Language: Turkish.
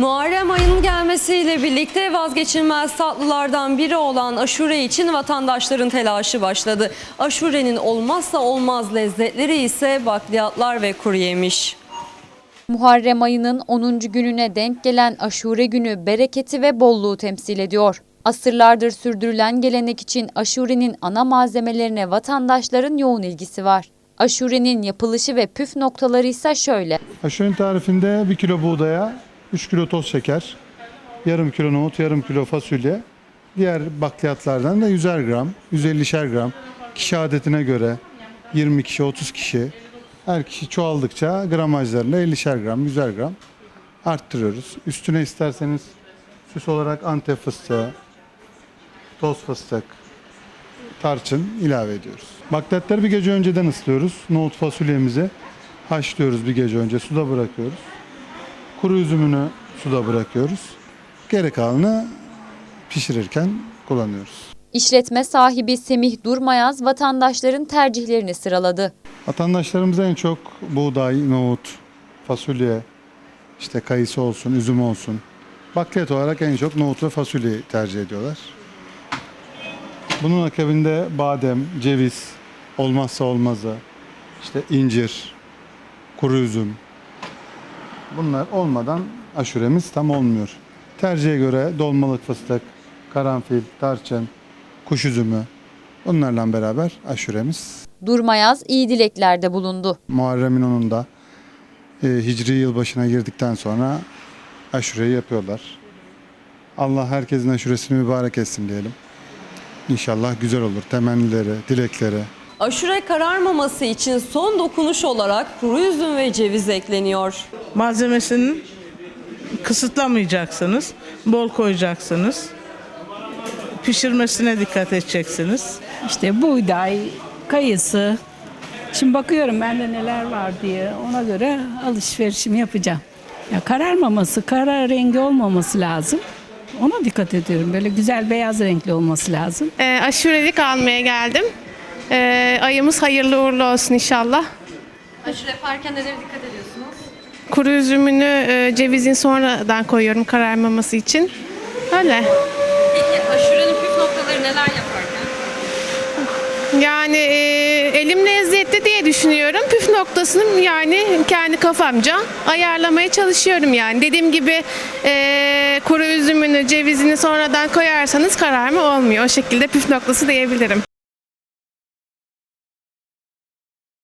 Muharrem ayının gelmesiyle birlikte vazgeçilmez tatlılardan biri olan aşure için vatandaşların telaşı başladı. Aşurenin olmazsa olmaz lezzetleri ise bakliyatlar ve kuru yemiş. Muharrem ayının 10. gününe denk gelen aşure günü bereketi ve bolluğu temsil ediyor. Asırlardır sürdürülen gelenek için aşurenin ana malzemelerine vatandaşların yoğun ilgisi var. Aşurenin yapılışı ve püf noktaları ise şöyle. Aşurenin tarifinde 1 kilo buğdaya 3 kilo toz şeker, yarım kilo nohut, yarım kilo fasulye, diğer bakliyatlardan da 100'er gram, 150'şer gram, kişi adetine göre 20 kişi, 30 kişi, her kişi çoğaldıkça gramajlarını 50'şer gram, 100'er gram arttırıyoruz. Üstüne isterseniz süs olarak antep fıstığı, toz fıstık, tarçın ilave ediyoruz. Bakliyatları bir gece önceden ıslıyoruz. Nohut fasulyemizi haşlıyoruz bir gece önce suda bırakıyoruz. Kuru üzümünü suda bırakıyoruz. Geri kalanını pişirirken kullanıyoruz. İşletme sahibi Semih Durmayaz vatandaşların tercihlerini sıraladı. Vatandaşlarımız en çok buğday, nohut, fasulye, işte kayısı olsun, üzüm olsun. Bakliyat olarak en çok nohut ve fasulyeyi tercih ediyorlar. Bunun akabinde badem, ceviz, olmazsa olmazı, işte incir, kuru üzüm. Bunlar olmadan aşuremiz tam olmuyor. Tercihe göre dolmalık fıstık, karanfil, tarçın, kuş üzümü bunlarla beraber aşuremiz Durmayaz iyi dileklerde bulundu. Muharrem'in onunda e, Hicri yılbaşına girdikten sonra aşureyi yapıyorlar. Allah herkesin aşuresini mübarek etsin diyelim. İnşallah güzel olur. Temennileri, dilekleri. Aşure kararmaması için son dokunuş olarak kuru üzüm ve ceviz ekleniyor. Malzemesini kısıtlamayacaksınız. Bol koyacaksınız. Pişirmesine dikkat edeceksiniz. İşte buğday, kayısı. Şimdi bakıyorum bende neler var diye ona göre alışverişimi yapacağım. Ya kararmaması, kara rengi olmaması lazım. Ona dikkat ediyorum. Böyle güzel beyaz renkli olması lazım. E, aşurelik almaya geldim. E, ayımız hayırlı uğurlu olsun inşallah. Aşure yaparken nelere dikkat ediyorsunuz? Kuru üzümünü e, cevizin sonradan koyuyorum kararmaması için. Öyle. Peki aşurenin püf noktaları neler yaparken? Yani e, elim lezzetli diye düşünüyorum. Püf noktasını yani kendi kafamca ayarlamaya çalışıyorum yani. Dediğim gibi e, kuru üzümünü, cevizini sonradan koyarsanız kararma olmuyor. O şekilde püf noktası diyebilirim.